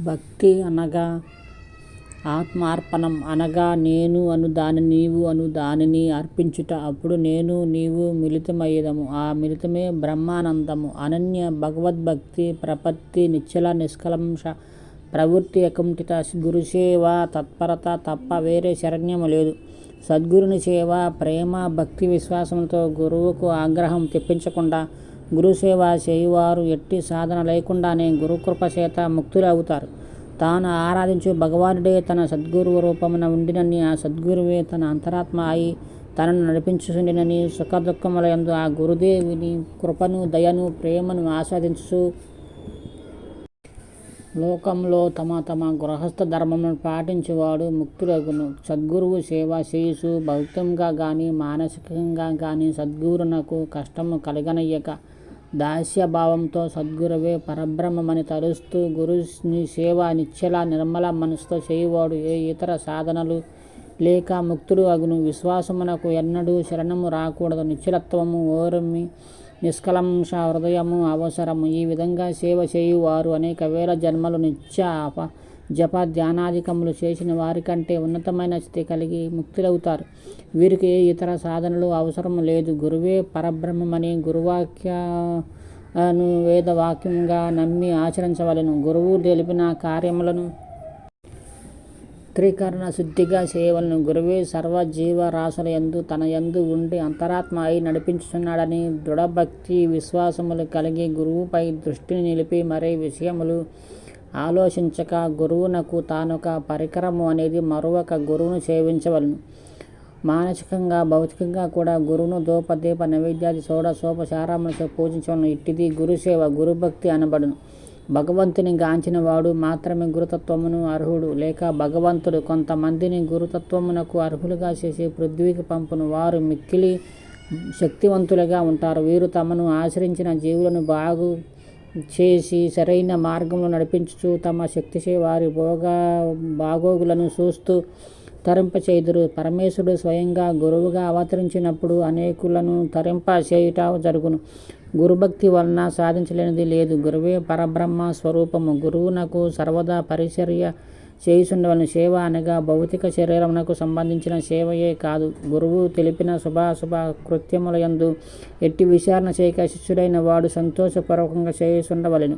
భక్తి అనగా ఆత్మార్పణం అనగా నేను అను దాని నీవు అను దానిని అర్పించుట. అప్పుడు నేను నీవు మిళితమయ్యేదము. ఆ మిళితమే బ్రహ్మానందము. అనన్య భగవద్భక్తి ప్రపత్తి నిశ్చల నిష్కలంశ ప్రవృత్తి అకుంఠిత గురుసేవ తత్పరత తప్ప వేరే శరణ్యము లేదు. సద్గురుని సేవ ప్రేమ భక్తి విశ్వాసంతో గురువుకు ఆగ్రహం తెప్పించకుండా గురుసేవ చేయువారు ఎట్టి సాధన లేకుండానే గురుకృప చేత ముక్తులవుతారు తాను ఆరాధించు భగవానుడే తన సద్గురువు రూపమున ఉండినని ఆ సద్గురువే తన అంతరాత్మ అయి తనను నడిపించుండినని సుఖ దుఃఖముల ఎందు ఆ గురుదేవుని కృపను దయను ప్రేమను ఆస్వాదించు లోకంలో తమ తమ గృహస్థ ధర్మములను పాటించేవాడు ముక్తులగును సద్గురువు సేవ చేసు భౌతికంగా కానీ మానసికంగా కానీ సద్గురునకు కష్టము కలగనయ్యక దాస్యభావంతో సద్గురువే పరబ్రహ్మమని తలుస్తూ గురుని సేవ నిశ్చల నిర్మల మనసుతో చేయువాడు ఏ ఇతర సాధనలు లేక ముక్తుడు అగును. విశ్వాసమునకు ఎన్నడూ శరణము రాకూడదు. నిశ్చలత్వము ఓరమ్మి నిష్కలంష హృదయము అవసరము. ఈ విధంగా సేవ చేయువారు అనేక వేల జన్మలు నిత్య జప ధ్యానాధికములు చేసిన వారికంటే ఉన్నతమైన స్థితి కలిగి ముక్తులవుతారు. వీరికి ఏ ఇతర సాధనలు అవసరం లేదు. గురువే పరబ్రహ్మమని గురువాక్యను వేదవాక్యంగా నమ్మి ఆచరించవలెను. గురువు తెలిపిన కార్యములను వక్రీకరణ శుద్ధిగా చేయవలను. గురువే సర్వజీవ రాసుల యందు తన యందు ఉండి అంతరాత్మ అయి నడిపించుచున్నాడని దృఢభక్తి విశ్వాసములు కలిగి గురువుపై దృష్టిని నిలిపి మరే విషయములు ఆలోచించక గురువునకు తానొక పరికరము అనేది మరొక గురువును సేవించవలను. మానసికంగా భౌతికంగా కూడా గురువును దోపదీప నైవేద్యాది సోడ షోడశోపచారములతో పూజించవలను. ఇట్టిది గురుసేవ గురుభక్తి అనబడును. భగవంతుని గాంచిన వాడు మాత్రమే గురుతత్వమును అర్హుడు. లేక భగవంతుడు కొంతమందిని గురుతత్వమునకు అర్హులుగా చేసి పృథ్వీకి పంపును. వారు మిక్కిలి శక్తివంతులుగా ఉంటారు. వీరు తమను ఆశ్రయించిన జీవులను బాగు చేసి సరైన మార్గంలో నడిపించుచు తమ శక్తిచే వారి భోగ బాగోగులను చూస్తూ తరింపచేదురు పరమేశ్వరుడు స్వయంగా గురువుగా అవతరించినప్పుడు అనేకులను తరింప చేయుట జరుగును. గురుభక్తి వలన సాధించలేనిది లేదు. గురువే పరబ్రహ్మ స్వరూపము. గురువునకు సర్వదా పరిచర్య చేయుచుండవలన. సేవ అనగా భౌతిక శరీరమునకు సంబంధించిన సేవయే కాదు. గురువు తెలిపిన శుభాశుభ కృత్యములయందు ఎట్టి విచారణ చేయక శిష్యుడైన వాడు సంతోషపూర్వకంగా చేయుచుండవలను.